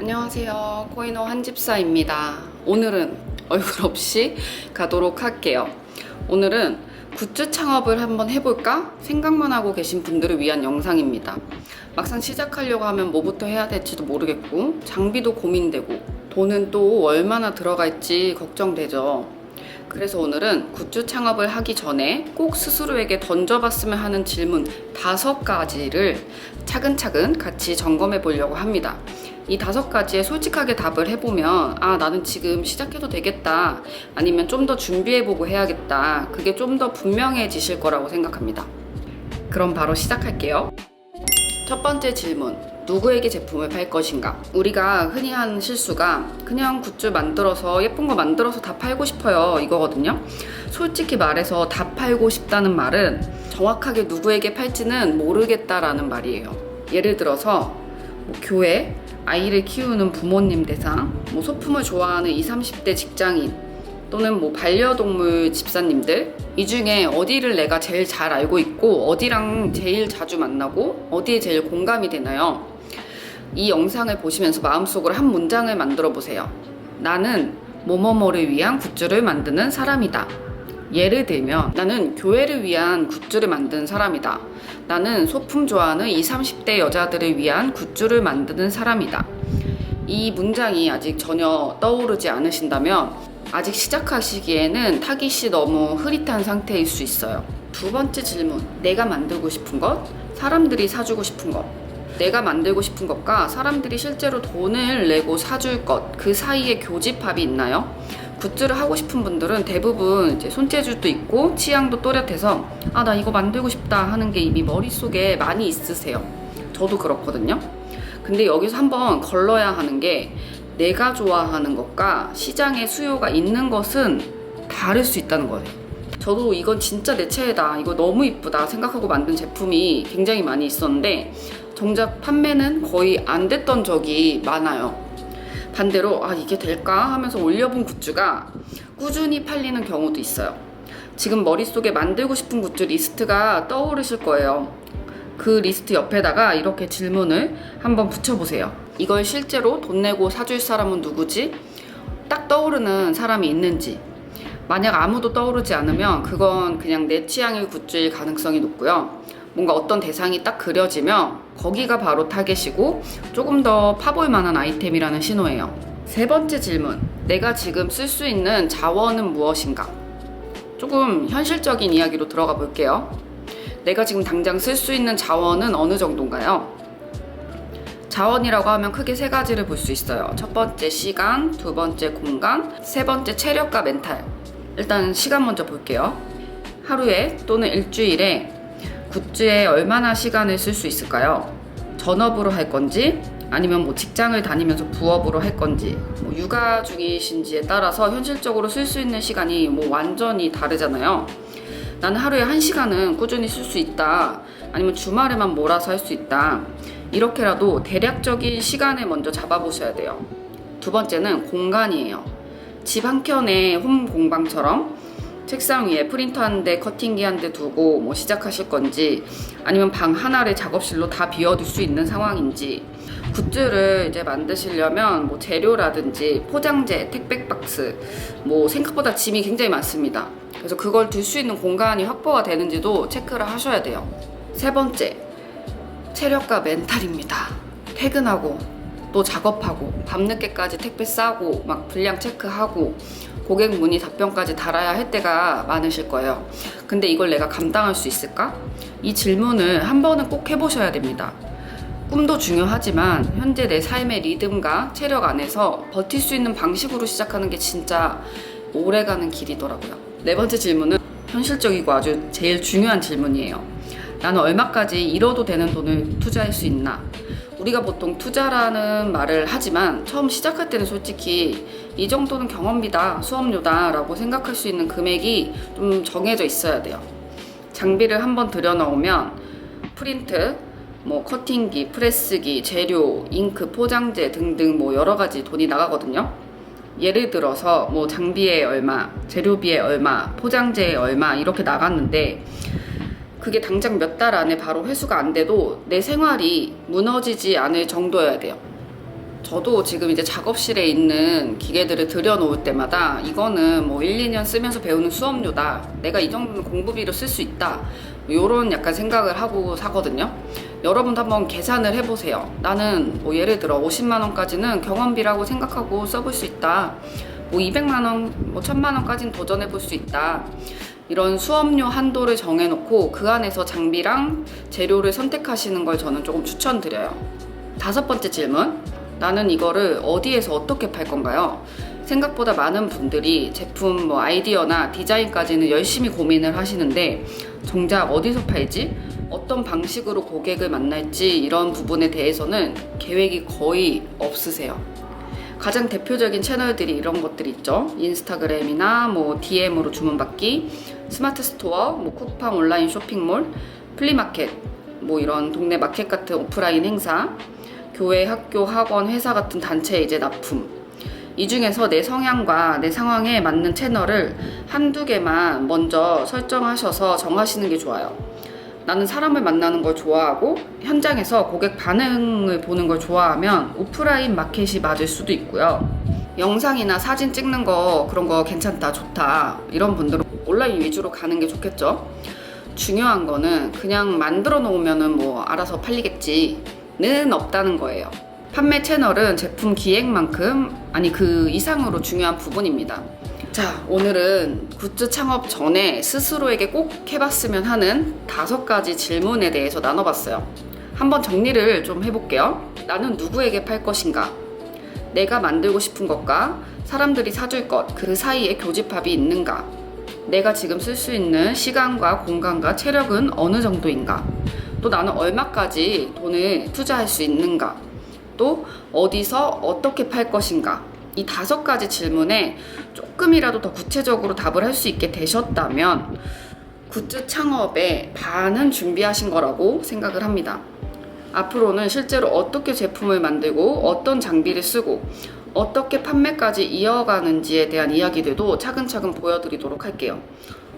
안녕하세요. 코이노 한집사입니다. 오늘은 얼굴 없이 가도록 할게요. 오늘은 굿즈 창업을 한번 해볼까 생각만 하고 계신 분들을 위한 영상입니다. 막상 시작하려고 하면 뭐부터 해야 될지도 모르겠고 장비도 고민되고 돈은 또 얼마나 들어갈지 걱정되죠. 그래서 오늘은 굿즈 창업을 하기 전에 꼭 스스로에게 던져봤으면 하는 질문 다섯 가지를 차근차근 같이 점검해 보려고 합니다. 이 다섯 가지에 솔직하게 답을 해보면, 아, 나는 지금 시작해도 되겠다. 아니면 좀 더 준비해보고 해야겠다. 그게 좀 더 분명해지실 거라고 생각합니다. 그럼 바로 시작할게요. 첫 번째 질문. 누구에게 제품을 팔 것인가? 우리가 흔히 하는 실수가 그냥 굿즈 만들어서 예쁜 거 만들어서 다 팔고 싶어요. 이거거든요. 솔직히 말해서 다 팔고 싶다는 말은 정확하게 누구에게 팔지는 모르겠다라는 말이에요. 예를 들어서 뭐 교회, 아이를 키우는 부모님 대상, 뭐 소품을 좋아하는 20, 30대 직장인, 또는 뭐 반려동물 집사님들 이 중에 어디를 내가 제일 잘 알고 있고 어디랑 제일 자주 만나고 어디에 제일 공감이 되나요? 이 영상을 보시면서 마음속으로 한 문장을 만들어 보세요. 나는 뭐뭐뭐를 위한 굿즈를 만드는 사람이다. 예를 들면 나는 교회를 위한 굿즈를 만드는 사람이다. 나는 소품 좋아하는 20, 30대 여자들을 위한 굿즈를 만드는 사람이다. 이 문장이 아직 전혀 떠오르지 않으신다면 아직 시작하시기에는 타깃이 너무 흐릿한 상태일 수 있어요. 두 번째 질문. 내가 만들고 싶은 것, 사람들이 사주고 싶은 것. 내가 만들고 싶은 것과 사람들이 실제로 돈을 내고 사줄 것, 그 사이에 교집합이 있나요? 굿즈를 하고 싶은 분들은 대부분 이제 손재주도 있고 취향도 또렷해서 아, 나 이거 만들고 싶다 하는 게 이미 머릿속에 많이 있으세요. 저도 그렇거든요. 근데 여기서 한번 걸러야 하는 게 내가 좋아하는 것과 시장에 수요가 있는 것은 다를 수 있다는 거예요. 저도 이건 진짜 내 체이다. 이거 너무 이쁘다 생각하고 만든 제품이 굉장히 많이 있었는데 정작 판매는 거의 안 됐던 적이 많아요. 반대로 아 이게 될까 하면서 올려본 굿즈가 꾸준히 팔리는 경우도 있어요. 지금 머릿속에 만들고 싶은 굿즈 리스트가 떠오르실 거예요. 그 리스트 옆에다가 이렇게 질문을 한번 붙여보세요. 이걸 실제로 돈 내고 사줄 사람은 누구지? 딱 떠오르는 사람이 있는지. 만약 아무도 떠오르지 않으면 그건 그냥 내 취향의 굿즈일 가능성이 높고요. 뭔가 어떤 대상이 딱 그려지면 거기가 바로 타겟이고 조금 더 파볼 만한 아이템이라는 신호예요. 세 번째 질문. 내가 지금 쓸 수 있는 자원은 무엇인가? 조금 현실적인 이야기로 들어가 볼게요. 내가 지금 당장 쓸 수 있는 자원은 어느 정도인가요? 자원이라고 하면 크게 세 가지를 볼 수 있어요. 첫 번째 시간, 두 번째 공간, 세 번째 체력과 멘탈. 일단 시간 먼저 볼게요. 하루에 또는 일주일에 굿즈에 얼마나 시간을 쓸 수 있을까요? 전업으로 할 건지 아니면 뭐 직장을 다니면서 부업으로 할 건지 뭐 육아 중이신지에 따라서 현실적으로 쓸 수 있는 시간이 뭐 완전히 다르잖아요. 나는 하루에 한 시간은 꾸준히 쓸 수 있다. 아니면 주말에만 몰아서 할 수 있다. 이렇게라도 대략적인 시간을 먼저 잡아보셔야 돼요. 두 번째는 공간이에요. 집 한켠에 홈 공방처럼 책상 위에 프린터 한 대, 커팅기 한 대 두고 뭐 시작하실 건지 아니면 방 하나를 작업실로 다 비워둘 수 있는 상황인지 굿즈를 이제 만드시려면 뭐 재료라든지 포장재, 택배 박스 뭐 생각보다 짐이 굉장히 많습니다. 그래서 그걸 둘 수 있는 공간이 확보가 되는지도 체크를 하셔야 돼요. 세 번째, 체력과 멘탈입니다. 퇴근하고 또 작업하고 밤늦게까지 택배 싸고 막 분량 체크하고 고객 문의 답변까지 달아야 할 때가 많으실 거예요. 근데 이걸 내가 감당할 수 있을까? 이 질문을 한 번은 꼭 해보셔야 됩니다. 꿈도 중요하지만 현재 내 삶의 리듬과 체력 안에서 버틸 수 있는 방식으로 시작하는 게 진짜 오래가는 길이더라고요. 네 번째 질문은 현실적이고 아주 제일 중요한 질문이에요. 나는 얼마까지 잃어도 되는 돈을 투자할 수 있나? 우리가 보통 투자라는 말을 하지만 처음 시작할 때는 솔직히 이 정도는 경험비다, 수업료다 라고 생각할 수 있는 금액이 좀 정해져 있어야 돼요. 장비를 한번 들여놓으면 프린트, 뭐 커팅기, 프레스기, 재료, 잉크, 포장재 등등 뭐 여러 가지 돈이 나가거든요. 예를 들어서 뭐 장비에 얼마, 재료비에 얼마, 포장재에 얼마 이렇게 나갔는데 그게 당장 몇 달 안에 바로 회수가 안 돼도 내 생활이 무너지지 않을 정도여야 돼요. 저도 지금 이제 작업실에 있는 기계들을 들여놓을 때마다 이거는 뭐 1, 2년 쓰면서 배우는 수업료다. 내가 이 정도는 공부비로 쓸 수 있다. 이런 약간 생각을 하고 사거든요. 여러분도 한번 계산을 해보세요. 나는 뭐 예를 들어 50만 원까지는 경험비라고 생각하고 써볼 수 있다. 뭐 200만 원, 뭐 1000만 원까지는 도전해 볼 수 있다. 이런 수업료 한도를 정해놓고 그 안에서 장비랑 재료를 선택하시는 걸 저는 조금 추천드려요. 다섯 번째 질문. 나는 이거를 어디에서 어떻게 팔 건가요? 생각보다 많은 분들이 제품 뭐 아이디어나 디자인까지는 열심히 고민을 하시는데 정작 어디서 팔지? 어떤 방식으로 고객을 만날지 이런 부분에 대해서는 계획이 거의 없으세요. 가장 대표적인 채널들이 이런 것들이 있죠. 인스타그램이나 뭐 DM으로 주문받기, 스마트 스토어, 뭐 쿠팡 온라인 쇼핑몰, 플리마켓, 뭐 이런 동네 마켓 같은 오프라인 행사, 교회, 학교, 학원, 회사 같은 단체 이제 납품. 이 중에서 내 성향과 내 상황에 맞는 채널을 한두 개만 먼저 설정하셔서 정하시는 게 좋아요. 나는 사람을 만나는 걸 좋아하고 현장에서 고객 반응을 보는 걸 좋아하면 오프라인 마켓이 맞을 수도 있고요. 영상이나 사진 찍는 거 그런 거 괜찮다, 좋다. 이런 분들은 온라인 위주로 가는 게 좋겠죠. 중요한 거는 그냥 만들어 놓으면은 뭐 알아서 팔리겠지는 없다는 거예요. 판매 채널은 제품 기획만큼 아니 그 이상으로 중요한 부분입니다. 자, 오늘은 굿즈 창업 전에 스스로에게 꼭 해봤으면 하는 다섯 가지 질문에 대해서 나눠봤어요. 한번 정리를 좀 해볼게요. 나는 누구에게 팔 것인가? 내가 만들고 싶은 것과 사람들이 사줄 것, 그 사이에 교집합이 있는가? 내가 지금 쓸 수 있는 시간과 공간과 체력은 어느 정도인가? 또 나는 얼마까지 돈을 투자할 수 있는가? 또 어디서 어떻게 팔 것인가? 이 다섯 가지 질문에 조금이라도 더 구체적으로 답을 할 수 있게 되셨다면 굿즈 창업에 반은 준비하신 거라고 생각을 합니다. 앞으로는 실제로 어떻게 제품을 만들고 어떤 장비를 쓰고 어떻게 판매까지 이어가는지에 대한 이야기들도 차근차근 보여드리도록 할게요.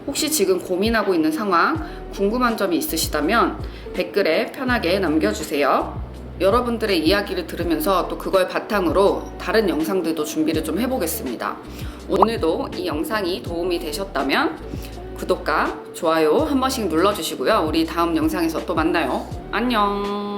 혹시 지금 고민하고 있는 상황, 궁금한 점이 있으시다면 댓글에 편하게 남겨주세요. 여러분들의 이야기를 들으면서 또 그걸 바탕으로 다른 영상들도 준비를 좀 해보겠습니다. 오늘도 이 영상이 도움이 되셨다면 구독과 좋아요 한 번씩 눌러주시고요. 우리 다음 영상에서 또 만나요. 안녕.